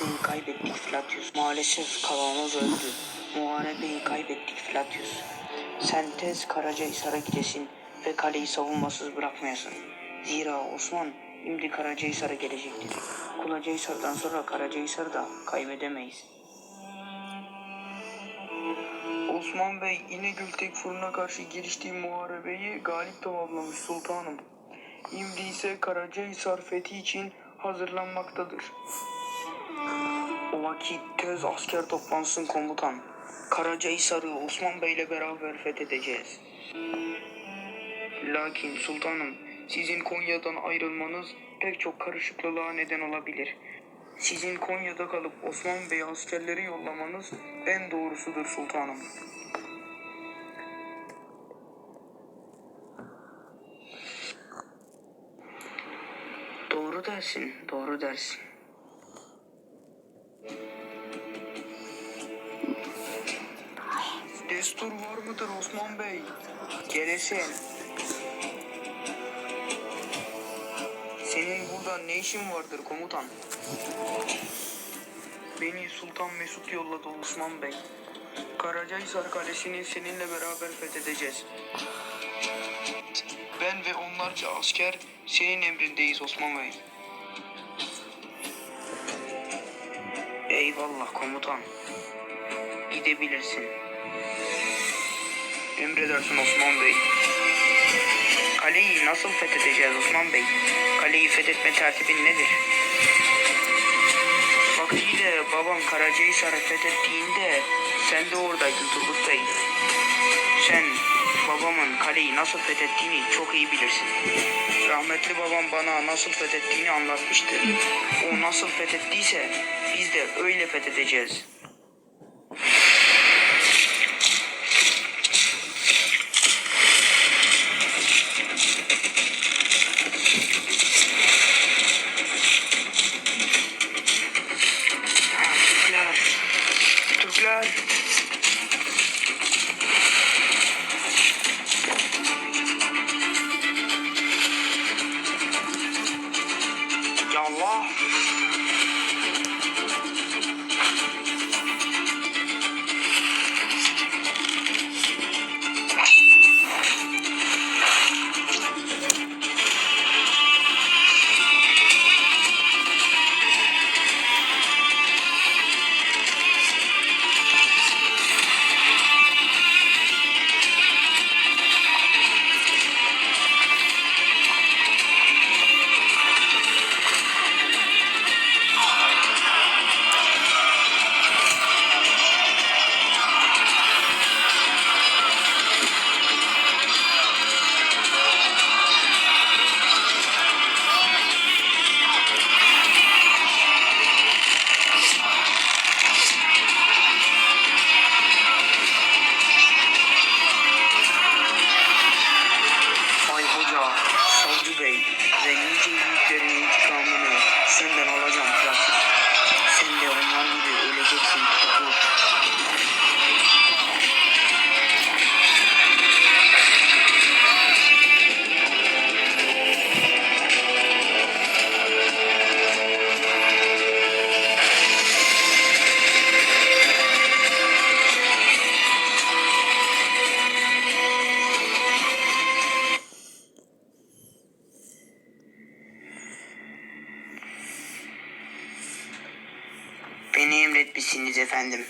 Muharebeyi kaybettik Flatius. Maalesef kalanımız öldü. Muharebeyi kaybettik Flatius. Sen tez Karacahisar'a gidesin ve kaleyi savunmasız bırakmayasın. Zira Osman şimdi Karacahisar'a gelecektir. Kulacahisar'dan sonra Karacahisar'ı da kaybedemeyiz. Osman Bey İnegül Tekfur'una karşı giriştiği muharebeyi galip tamamlamış sultanım. Şimdi ise Karacahisar fethi için hazırlanmaktadır. O vakit tez asker toplansın komutan. Karacahisar'ı Osman Bey ile beraber fethedeceğiz. Lakin sultanım sizin Konya'dan ayrılmanız pek çok karışıklığa neden olabilir. Sizin Konya'da kalıp Osman Bey'e askerleri yollamanız en doğrusudur sultanım. Doğru dersin, doğru dersin. Destur var mıdır Osman Bey? Gelesin. Senin burada ne işin vardır komutan? Beni Sultan Mesut yolladı Osman Bey. Karacahisar Kalesi'ni seninle beraber fethedeceğiz. Ben ve onlarca asker senin emrindeyiz Osman Bey. Eyvallah komutan. Gidebilirsin. Emredersin Osman Bey. Kaleyi nasıl fethedeceğiz Osman Bey? Kaleyi fethetme tertibin nedir? Vaktiyle babam Karacahisar'ı fethettiğinde sen de oradaydın Turgut Bey. Sen babamın kaleyi nasıl fethettiğini çok iyi bilirsin. Rahmetli babam bana nasıl fethettiğini anlatmıştı. O nasıl fethettiyse biz de öyle fethedeceğiz. God. Efendim.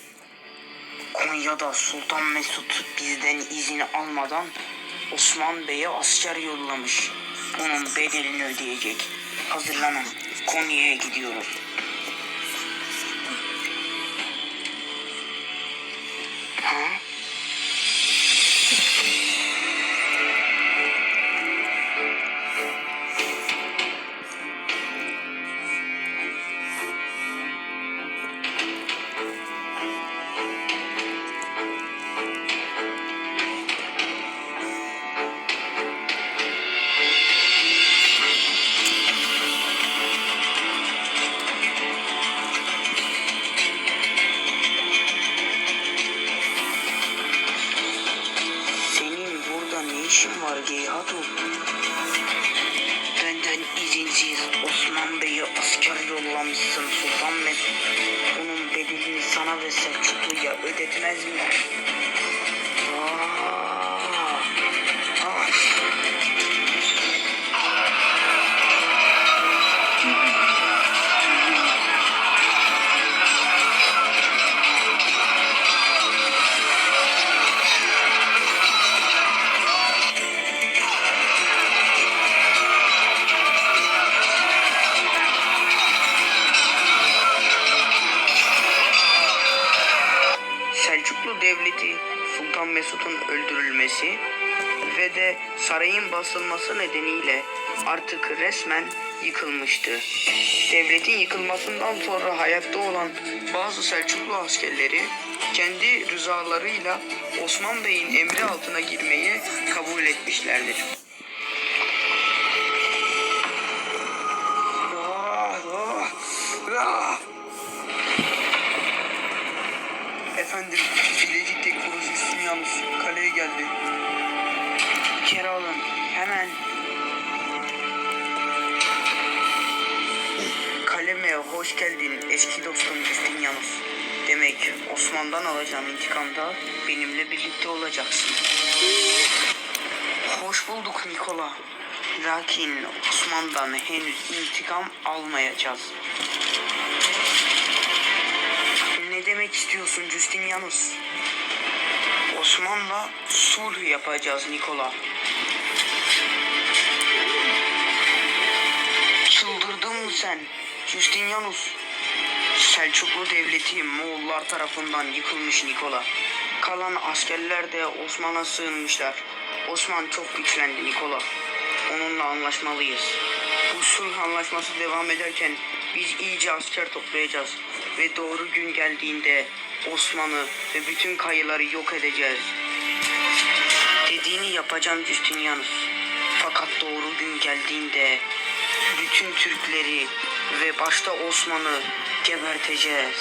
Konya'da Sultan Mesut bizden izin almadan Osman Bey'e asker yollamış. Bunun bedelini ödeyecek. Hazırlanın. Konya'ya gidiyoruz. Ha? İşin var Mesut'un öldürülmesi ve de sarayın basılması nedeniyle artık resmen yıkılmıştı. Devletin yıkılmasından sonra hayatta olan bazı Selçuklu askerleri kendi rızalarıyla Osman Bey'in emri altına girmeyi kabul etmişlerdir. Efendim, Bilecik'teki Üstün Yalnız kaleye geldi. İçeri alın, hemen. Kaleme hoş geldin eski dostum Yalnız. Demek Osman'dan alacağın intikamda benimle birlikte olacaksın. Hoş bulduk Nikola. Lakin Osman'dan henüz intikam almayacağız. Demek istiyorsun Justinianus? Osman'la sulh yapacağız Nikola. Çıldırdın mı sen Justinianus? Selçuklu devleti Moğollar tarafından yıkılmış Nikola. Kalan askerler de Osman'a sığınmışlar. Osman çok güçlendi Nikola. Onunla anlaşmalıyız. Bu sulh anlaşması devam ederken biz iyice asker toplayacağız. Ve doğru gün geldiğinde Osman'ı ve bütün kayıları yok edeceğiz. Dediğini yapacağım Justinianus. Fakat doğru gün geldiğinde bütün Türkleri ve başta Osman'ı geberteceğiz.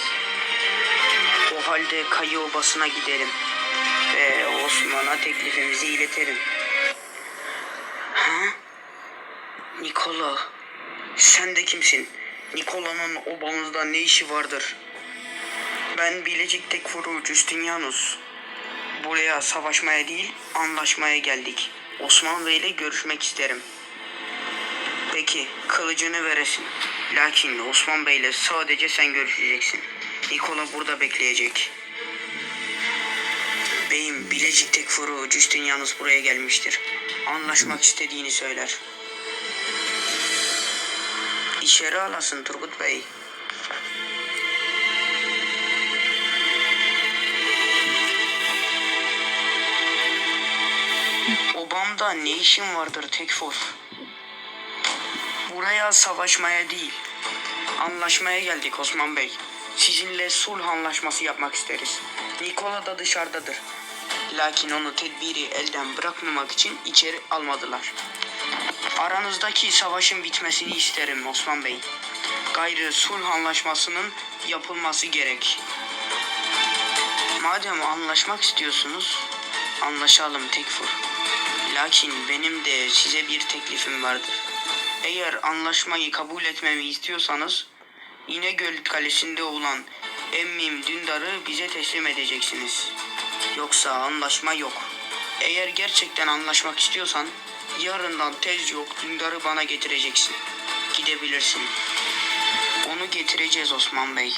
O halde Kayı Obası'na giderim ve Osman'a teklifimizi ileterim. Ha? Nikola, sen de kimsin? Nikola'nın obamızda ne işi vardır? Ben Bilecik Tekfuru Justinianus. Buraya savaşmaya değil, anlaşmaya geldik. Osman Bey ile görüşmek isterim. Peki, kılıcını veresin. Lakin Osman Bey ile sadece sen görüşeceksin. Nikola burada bekleyecek. Beyim, Bilecik Tekfuru Justinianus buraya gelmiştir. Anlaşmak istediğini söyler. İçeri alasın Turgut Bey. Obamda ne işin vardır Tekfur? Buraya savaşmaya değil, anlaşmaya geldik Osman Bey. Sizinle sulh anlaşması yapmak isteriz. Nikola da dışarıdadır. Lakin onu tedbiri elden bırakmamak için içeri almadılar. Aranızdaki savaşın bitmesini isterim Osman Bey. Gayrı sulh anlaşmasının yapılması gerek. Madem anlaşmak istiyorsunuz, anlaşalım Tekfur. Lakin benim de size bir teklifim vardır. Eğer anlaşmayı kabul etmemi istiyorsanız, İnegöl Kalesi'nde olan Emmim Dündar'ı bize teslim edeceksiniz. Yoksa anlaşma yok. Eğer gerçekten anlaşmak istiyorsan, yarından tez yok Dündar'ı bana getireceksin. Gidebilirsin. Onu getireceğiz Osman Bey.